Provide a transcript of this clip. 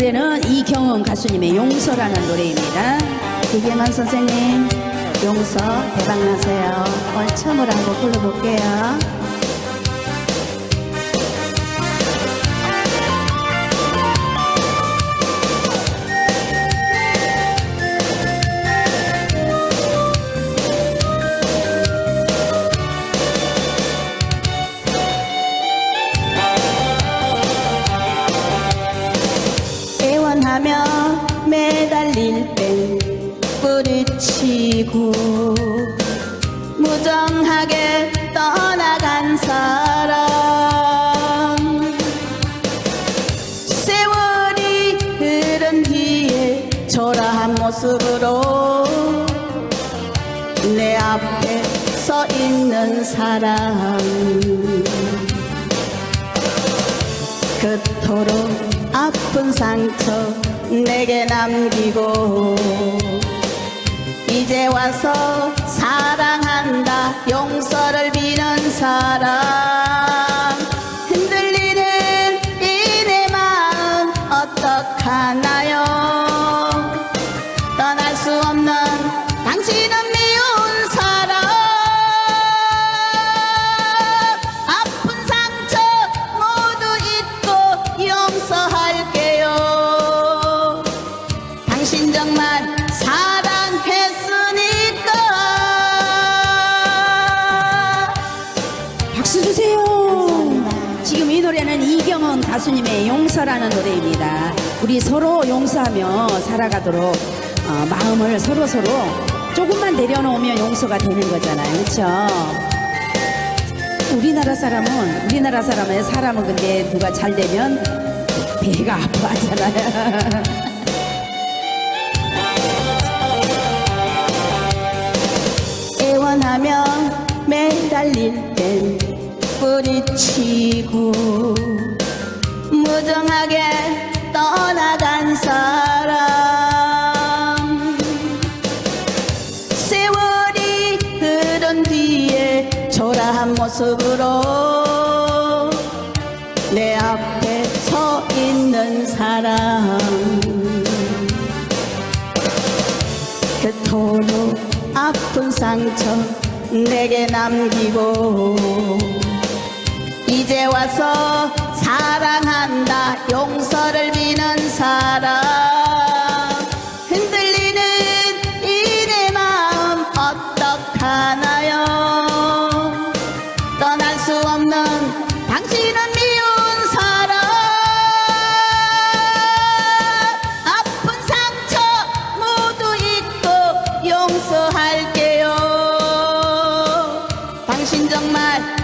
노래는 이경은 가수님의 용서라는 노래입니다. 이경은 선생님, 용서 대박나세요. 처음으로 한번 불러볼게요. 뿌리치고 무정하게 떠나간 사람. 세월이 흐른 뒤에 초라한 모습으로 내 앞에 서 있는 사람. 그토록 아픈 상처 내게 남기고 와서 사랑한다. 용서를 비는 사람 가수님의 용서라는 노래입니다. 우리 서로 용서하며 살아가도록 어, 마음을 서로 서로 조금만 내려놓으면 용서가 되는 거잖아요. 그렇죠 우리나라 사람은 우리나라 사람의 사람은 근데 누가 잘 되면 배가 아파하잖아요. 애원하며 매달릴 땐 뿌리치고 무정하게 떠나간 사람. 세월이 흐른 뒤에 초라한 모습으로 내 앞에 서 있는 사람. 그토록 아픈 상처 내게 남기고 이제 와서 사랑한다 잊고